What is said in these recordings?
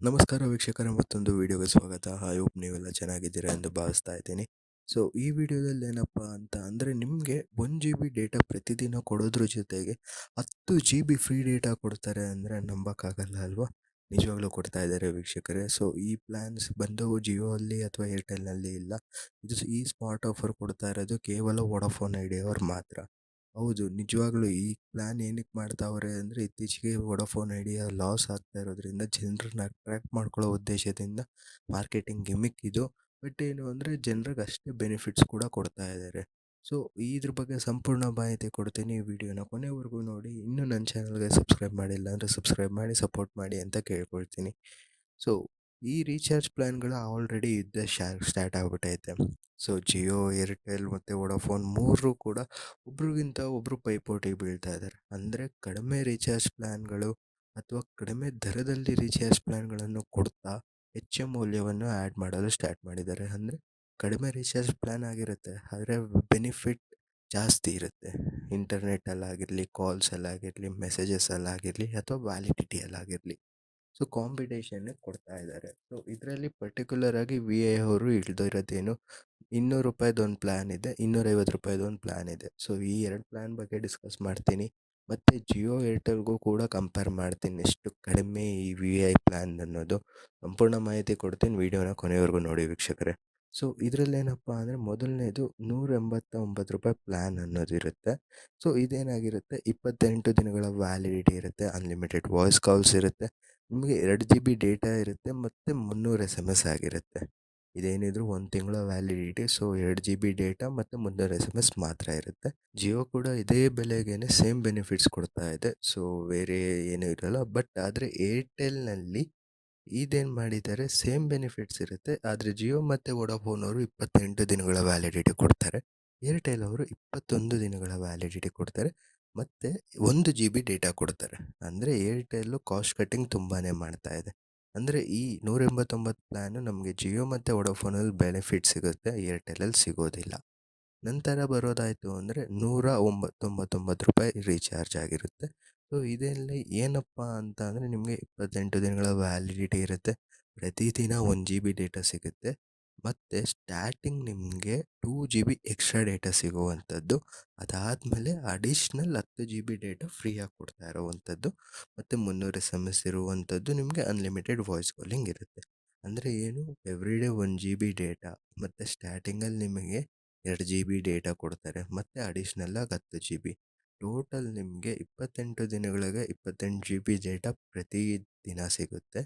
ನಮಸ್ಕಾರ ವೀಕ್ಷಕರ, ಮತ್ತೊಂದು ವಿಡಿಯೋಗೆ ಸ್ವಾಗತ. ಐ ಹೋಪ್ ನೀವೆಲ್ಲ ಚೆನ್ನಾಗಿದ್ದೀರಾ ಎಂದು ಭಾವಿಸ್ತಾ ಇದ್ದೀನಿ. ಸೊ ಈ ವಿಡಿಯೋದಲ್ಲಿ ಏನಪ್ಪ ಅಂತ ಅಂದರೆ ನಿಮಗೆ ಒನ್ ಜಿ ಬಿ ಡೇಟಾ ಪ್ರತಿದಿನ ಕೊಡೋದ್ರ ಜೊತೆಗೆ ಹತ್ತು ಜಿ ಬಿ ಫ್ರೀ ಡೇಟಾ ಕೊಡ್ತಾರೆ ಅಂದರೆ ನಂಬೋಕ್ಕಾಗಲ್ಲ ಅಲ್ವಾ? ನಿಜವಾಗ್ಲೂ ಕೊಡ್ತಾ ಇದ್ದಾರೆ ವೀಕ್ಷಕರೇ. ಸೊ ಈ ಪ್ಲ್ಯಾನ್ಸ್ ಬಂದು ಜಿಯೋ ಅಲ್ಲಿ ಅಥವಾ ಏರ್ಟೆಲ್ನಲ್ಲಿ ಇಲ್ಲ. ಇದು ಈ ಸ್ಮಾರ್ಟ್ ಆಫರ್ ಕೊಡ್ತಾ ಇರೋದು ಕೇವಲ ವೋಡಾಫೋನ್ ಐಡಿಯವ್ರು ಮಾತ್ರ. ಹೌದು, ನಿಜವಾಗ್ಲೂ ಈ ಪ್ಲ್ಯಾನ್ ಏನಕ್ಕೆ ಮಾಡ್ತಾವ್ರೆ ಅಂದರೆ ಇತ್ತೀಚೆಗೆ ವೊಡಾಫೋನ್ ಐಡಿಯಾ ಲಾಸ್ ಆಗ್ತಾ ಇರೋದ್ರಿಂದ ಜನರನ್ನ ಅಟ್ರ್ಯಾಕ್ಟ್ ಮಾಡ್ಕೊಳ್ಳೋ ಉದ್ದೇಶದಿಂದ ಮಾರ್ಕೆಟಿಂಗ್ ಗಿಮಿಕ್ ಇದು. ಬಟ್ ಏನು ಅಂದರೆ ಜನರಿಗೆ ಅಷ್ಟೇ ಬೆನಿಫಿಟ್ಸ್ ಕೂಡ ಕೊಡ್ತಾ ಇದ್ದಾರೆ ಸೊ ಇದ್ರ ಬಗ್ಗೆ ಸಂಪೂರ್ಣ ಮಾಹಿತಿ ಕೊಡ್ತೀನಿ ಈ ವಿಡಿಯೋನ ಕೊನೆವರೆಗೂ ನೋಡಿ. ಇನ್ನೂ ನನ್ನ ಚಾನಲ್ಗೆ ಸಬ್ಸ್ಕ್ರೈಬ್ ಮಾಡಿಲ್ಲ ಅಂದರೆ ಸಬ್ಸ್ಕ್ರೈಬ್ ಮಾಡಿ ಸಪೋರ್ಟ್ ಮಾಡಿ ಅಂತ ಕೇಳ್ಕೊಳ್ತೀನಿ. ಸೊ ಈ ರೀಚಾರ್ಜ್ ಪ್ಲ್ಯಾನ್ಗಳು ಆಲ್ರೆಡಿ ಇದ್ದೆ ಶಾ, ಸ್ಟಾರ್ಟ್ ಆಗಿಬಿಟ್ಟೈತೆ. ಸೊ ಜಿಯೋ ಏರ್ಟೆಲ್ ಮತ್ತು ವೋಡಾಫೋನ್ ಮೂರು ಕೂಡ ಒಬ್ರಿಗಿಂತ ಒಬ್ಬರು ಪೈಪೋಟಿಗೆ ಬೀಳ್ತಾ ಇದ್ದಾರೆ ಅಂದರೆ ಕಡಿಮೆ ರೀಚಾರ್ಜ್ ಪ್ಲ್ಯಾನ್ಗಳು ಅಥವಾ ಕಡಿಮೆ ದರದಲ್ಲಿ ರೀಚಾರ್ಜ್ ಪ್ಲ್ಯಾನ್ಗಳನ್ನು ಕೊಡ್ತಾ ಹೆಚ್ಚು ಮೌಲ್ಯವನ್ನು ಆ್ಯಡ್ ಮಾಡಲು ಸ್ಟಾರ್ಟ್ ಮಾಡಿದ್ದಾರೆ. ಅಂದರೆ ಕಡಿಮೆ ರೀಚಾರ್ಜ್ ಪ್ಲ್ಯಾನ್ ಆಗಿರುತ್ತೆ, ಆದರೆ ಬೆನಿಫಿಟ್ ಜಾಸ್ತಿ ಇರುತ್ತೆ. ಇಂಟರ್ನೆಟ್ಟಲ್ಲಾಗಿರಲಿ ಕಾಲ್ಸಲ್ಲಾಗಿರಲಿ ಮೆಸೇಜಸ್ಸಲ್ಲಾಗಿರಲಿ ಅಥವಾ ವ್ಯಾಲಿಡಿಟಿಯಲ್ಲಾಗಿರಲಿ ಸೊ ಕಾಂಪಿಟೇಷನ್ನೇ ಕೊಡ್ತಾ ಇದ್ದಾರೆ. ಸೊ, ಇದರಲ್ಲಿ ಪರ್ಟಿಕ್ಯುಲರ್ ಆಗಿ ವಿ ಐ ಅವರು ಇಳಿದಿರೋದೇನು, ಇನ್ನೂರು ರೂಪಾಯ್ದು ಒಂದು ಪ್ಲ್ಯಾನ್ ಇದೆ, ಇನ್ನೂರೈವತ್ತು ರೂಪಾಯ್ದು ಒಂದು ಪ್ಲ್ಯಾನ್ ಇದೆ. ಸೊ, ಈ ಎರಡು ಪ್ಲ್ಯಾನ್ ಬಗ್ಗೆ ಡಿಸ್ಕಸ್ ಮಾಡ್ತೀನಿ. ಮತ್ತು ಜಿಯೋ ಏರ್ಟೆಲ್ಗೂ ಕೂಡ ಕಂಪೇರ್ ಮಾಡ್ತೀನಿ ಎಷ್ಟು ಕಡಿಮೆ ಈ ವಿ ಐ ಪ್ಲ್ಯಾನ್ ಅನ್ನೋದು. ಸಂಪೂರ್ಣ ಮಾಹಿತಿ ಕೊಡ್ತೀನಿ, ವೀಡಿಯೋನ ಕೊನೆಯವರೆಗೂ ನೋಡಿ ವೀಕ್ಷಕರೇ. ಸೊ, ಇದರಲ್ಲೇನಪ್ಪ ಅಂದರೆ ಮೊದಲನೇದು ನೂರ ಎಂಬತ್ತೊಂಬತ್ತು ರೂಪಾಯಿ ಪ್ಲ್ಯಾನ್ ಅನ್ನೋದಿರುತ್ತೆ ಸೊ, ಇದೇನಾಗಿರುತ್ತೆ? ಇಪ್ಪತ್ತೆಂಟು ದಿನಗಳ ವ್ಯಾಲಿಡಿಟಿ ಇರುತ್ತೆ. ಅನ್ಲಿಮಿಟೆಡ್ ವಾಯ್ಸ್ ಕಾಲ್ಸ್ ಇರುತ್ತೆ. ನಿಮಗೆ ಎರಡು ಜಿ ಬಿ ಡೇಟಾ ಇರುತ್ತೆ ಮತ್ತು ಮುನ್ನೂರು ಎಸ್ ಎಂ ಎಸ್ ಆಗಿರುತ್ತೆ. ಇದೇನಿದ್ರು ಒಂದು ತಿಂಗಳ ವ್ಯಾಲಿಡಿಟಿ, ಸೊ, ಎರಡು ಜಿ ಬಿ ಡೇಟಾ ಮತ್ತು ಮುನ್ನೂರು ಎಸ್ ಎಂ ಎಸ್ ಮಾತ್ರ ಇರುತ್ತೆ. ಜಿಯೋ ಕೂಡ ಇದೇ ಬೆಲೆಗೇ ಸೇಮ್ ಬೆನಿಫಿಟ್ಸ್ ಕೊಡ್ತಾ ಇದೆ. ಸೊ, ಬೇರೆ ಏನೂ ಇರೋಲ್ಲ. ಬಟ್ ಆದರೆ ಏರ್ಟೆಲ್ನಲ್ಲಿ ಇದೇನು ಮಾಡಿದ್ದಾರೆ? ಸೇಮ್ ಬೆನಿಫಿಟ್ಸ್ ಇರುತ್ತೆ. ಆದರೆ ಜಿಯೋ ಮತ್ತು ವೋಡಾಫೋನ್ ಅವರು ಇಪ್ಪತ್ತೆಂಟು ದಿನಗಳ ವ್ಯಾಲಿಡಿಟಿ ಕೊಡ್ತಾರೆ. ಏರ್ಟೆಲ್ ಅವರು ಇಪ್ಪತ್ತೊಂದು ದಿನಗಳ ವ್ಯಾಲಿಡಿಟಿ ಕೊಡ್ತಾರೆ. ಮತ್ತು ಒಂದು ಜಿ ಬಿ ಡೇಟಾ ಕೊಡ್ತಾರೆ. ಅಂದರೆ ಏರ್ಟೆಲ್ಲು ಕಾಸ್ಟ್ ಕಟ್ಟಿಂಗ್ ತುಂಬಾ ಮಾಡ್ತಾ ಇದೆ. ಅಂದರೆ ಈ ನೂರ ಎಂಬತ್ತೊಂಬತ್ತು ಪ್ಲ್ಯಾನು ನಮಗೆ ಜಿಯೋ ಮತ್ತು ವೋಡಾಫೋನಲ್ಲಿ ಬೆನಿಫಿಟ್ ಸಿಗುತ್ತೆ. ಏರ್ಟೆಲಲ್ಲಿ ಸಿಗೋದಿಲ್ಲ. ನಂತರ ಬರೋದಾಯಿತು ಅಂದರೆ ನೂರ ಒಂಬತ್ತೊಂಬತ್ತೊಂಬತ್ತು ರೂಪಾಯಿ ರೀಚಾರ್ಜ್ ಆಗಿರುತ್ತೆ. ಸೊ, ಇದೆಲ್ಲ ಏನಪ್ಪ ಅಂತ ಅಂದರೆ ನಿಮಗೆ ಇಪ್ಪತ್ತೆಂಟು ದಿನಗಳ ವ್ಯಾಲಿಡಿಟಿ ಇರುತ್ತೆ. ಪ್ರತಿದಿನ ಒಂದು ಜಿ ಬಿ ಡೇಟಾ ಸಿಗುತ್ತೆ. ಮತ್ತು ಸ್ಟಾರ್ಟಿಂಗ್ ನಿಮಗೆ two G B extra data ಸಿಗುವಂಥದ್ದು. ಅದಾದಮೇಲೆ ಅಡಿಷ್ನಲ್ ಹತ್ತು ಜಿ ಬಿ ಡೇಟಾ ಫ್ರೀಯಾಗಿ ಕೊಡ್ತಾ ಇರೋವಂಥದ್ದು. ಮತ್ತು ಮುನ್ನೂರು ಎಸ್ ಎಂ ಎಸ್ ಇರುವಂಥದ್ದು ನಿಮಗೆ ಅನ್ಲಿಮಿಟೆಡ್ ವಾಯ್ಸ್ ಕಾಲಿಂಗ್ ಇರುತ್ತೆ. ಅಂದರೆ ಏನು? Every day one G B data ಮತ್ತು ಸ್ಟಾರ್ಟಿಂಗಲ್ಲಿ ನಿಮಗೆ ಎರಡು ಜಿ ಬಿ ಡೇಟಾ ಕೊಡ್ತಾರೆ. ಮತ್ತು ಅಡಿಷ್ನಲ್ಲಾಗಿ ಹತ್ತು ಜಿ ಬಿ ಟೋಟಲ್ ನಿಮಗೆ ಇಪ್ಪತ್ತೆಂಟು ದಿನಗಳಿಗೆ ಇಪ್ಪತ್ತೆಂಟು ಜಿ ಬಿ ಡೇಟಾ ಪ್ರತಿ ದಿನ ಸಿಗುತ್ತೆ.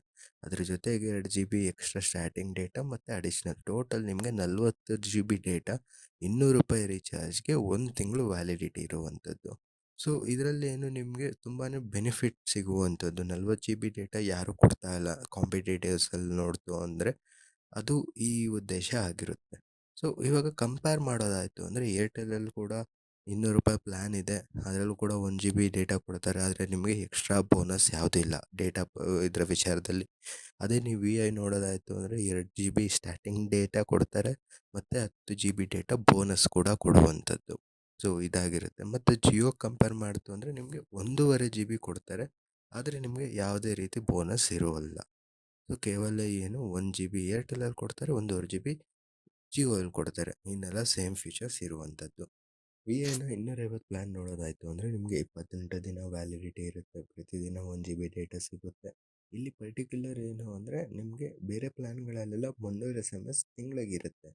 ಅದ್ರ ಜೊತೆಗೆ ಎರಡು G B extra starting data ಮತ್ತು ಅಡಿಷ್ನಲ್ ಟೋಟಲ್ ನಿಮಗೆ ನಲ್ವತ್ತು ಜಿ ಬಿ ಡೇಟಾ ಇನ್ನೂರು ರೂಪಾಯಿ ರೀಚಾರ್ಜ್ಗೆ ಒಂದು ತಿಂಗಳು ವ್ಯಾಲಿಡಿಟಿ ಇರುವಂಥದ್ದು ಸೊ ಇದರಲ್ಲಿ ಏನು ನಿಮಗೆ ತುಂಬಾ ಬೆನಿಫಿಟ್ ಸಿಗುವಂಥದ್ದು ನಲ್ವತ್ತು ಜಿ ಬಿ ಡೇಟಾ ಯಾರೂ ಕೊಡ್ತಾ ಇಲ್ಲ. ಕಾಂಪಿಟೇಟಿವ್ಸಲ್ಲಿ ನೋಡ್ತು ಅಂದರೆ ಅದು ಈ ಉದ್ದೇಶ ಆಗಿರುತ್ತೆ. ಸೊ ಇವಾಗ ಕಂಪೇರ್ ಮಾಡೋದಾಯಿತು ಅಂದರೆ ಏರ್ಟೆಲಲ್ಲಿ ಕೂಡ ಇನ್ನೂರು ರೂಪಾಯಿ ಪ್ಲ್ಯಾನ್ ಇದೆ. ಅದರಲ್ಲೂ ಕೂಡ ಒನ್ ಜಿ ಬಿ ಡೇಟಾ ಕೊಡ್ತಾರೆ. ಆದರೆ ನಿಮಗೆ ಎಕ್ಸ್ಟ್ರಾ ಬೋನಸ್ ಯಾವುದೂ ಇಲ್ಲ. ಡೇಟಾ ಇದರ ವಿಚಾರದಲ್ಲಿ. ಅದೇ ನೀವು ವಿ ಐ ನೋಡೋದಾಯಿತು ಅಂದರೆ ಎರಡು ಜಿ ಬಿ ಸ್ಟಾರ್ಟಿಂಗ್ ಡೇಟಾ ಕೊಡ್ತಾರೆ. ಮತ್ತು ಹತ್ತು ಜಿ ಬಿ ಡೇಟಾ ಬೋನಸ್ ಕೂಡ ಕೊಡುವಂಥದ್ದು. ಸೊ ಇದಾಗಿರುತ್ತೆ. ಮತ್ತು ಜಿಯೋ ಕಂಪೇರ್ ಮಾಡ್ತು ಅಂದರೆ ನಿಮಗೆ ಒಂದೂವರೆ ಜಿ ಬಿ ಕೊಡ್ತಾರೆ. ಆದರೆ ನಿಮಗೆ ಯಾವುದೇ ರೀತಿ ಬೋನಸ್ ಇರುವಲ್ಲ. ಸೊ ಕೇವಲ ಏನು ಒನ್ ಜಿ ಬಿ ಏರ್ಟೆಲಲ್ಲಿ ಕೊಡ್ತಾರೆ, ಒಂದೂವರೆ ಜಿ ಬಿ ಜಿಯೋಲ್ಲಿ ಕೊಡ್ತಾರೆ. ಇನ್ನೆಲ್ಲ ಸೇಮ್ ಫೀಚರ್ಸ್ ಇರುವಂಥದ್ದು. ವಿ ಐನ ಇನ್ನೂರೈವತ್ತು ಪ್ಲ್ಯಾನ್ ನೋಡೋದಾಯಿತು ಅಂದರೆ ನಿಮಗೆ ಇಪ್ಪತ್ತೆಂಟು ದಿನ ವ್ಯಾಲಿಡಿಟಿ ಇರುತ್ತೆ, ಪ್ರತಿದಿನ ಒನ್ ಜಿ ಬಿ ಡೇಟಾ ಸಿಗುತ್ತೆ. ಇಲ್ಲಿ ಪರ್ಟಿಕ್ಯುಲರ್ ಏನು ಅಂದರೆ ನಿಮಗೆ ಬೇರೆ ಪ್ಲ್ಯಾನ್ಗಳಲ್ಲೆಲ್ಲ ಮುನ್ನೂರು ಎಸ್ ಎಂ ಎಸ್ ತಿಂಗಳಿಗಿರುತ್ತೆ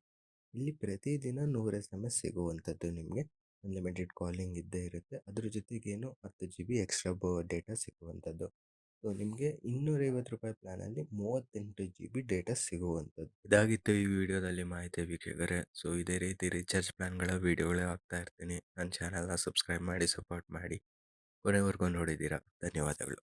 ಇಲ್ಲಿ ಪ್ರತಿದಿನ ನೂರು ಎಸ್ ಎಂ ಎಸ್ ಸಿಗುವಂಥದ್ದು ನಿಮಗೆ. ಅನ್ಲಿಮಿಟೆಡ್ ಕಾಲಿಂಗ್ ಇದ್ದೇ ಇರುತ್ತೆ. ಅದ್ರ ಜೊತೆಗೇನು ಹತ್ತು ಜಿ ಬಿ ಎಕ್ಸ್ಟ್ರಾ ಬ ಡೇಟಾ ಸಿಗುವಂಥದ್ದು. ಸೊ, ನಿಮಗೆ ಇನ್ನೂರೈವತ್ತು ರೂಪಾಯಿ ಪ್ಲ್ಯಾನಲ್ಲಿ ಮೂವತ್ತೆಂಟು ಜಿ ಬಿ ಡೇಟಾ ಸಿಗುವಂಥದ್ದು. ಇದಾಗಿತ್ತು ಈ ವಿಡಿಯೋದಲ್ಲಿ ಮಾಹಿತಿ ವೀಕ್ಷಕರೇ. ಸೊ, ಇದೇ ರೀತಿ ರೀಚಾರ್ಜ್ ಪ್ಲ್ಯಾನ್ಗಳ ವೀಡಿಯೋಗಳೇ ಆಗ್ತಾ ಇರ್ತೀನಿ. ನನ್ನ ಚಾನಲ್ನ ಸಬ್ಸ್ಕ್ರೈಬ್ ಮಾಡಿ, ಸಪೋರ್ಟ್ ಮಾಡಿ. ಕೊನೆವರೆಗೂ ನೋಡಿದ್ದೀರಾ. ಧನ್ಯವಾದಗಳು.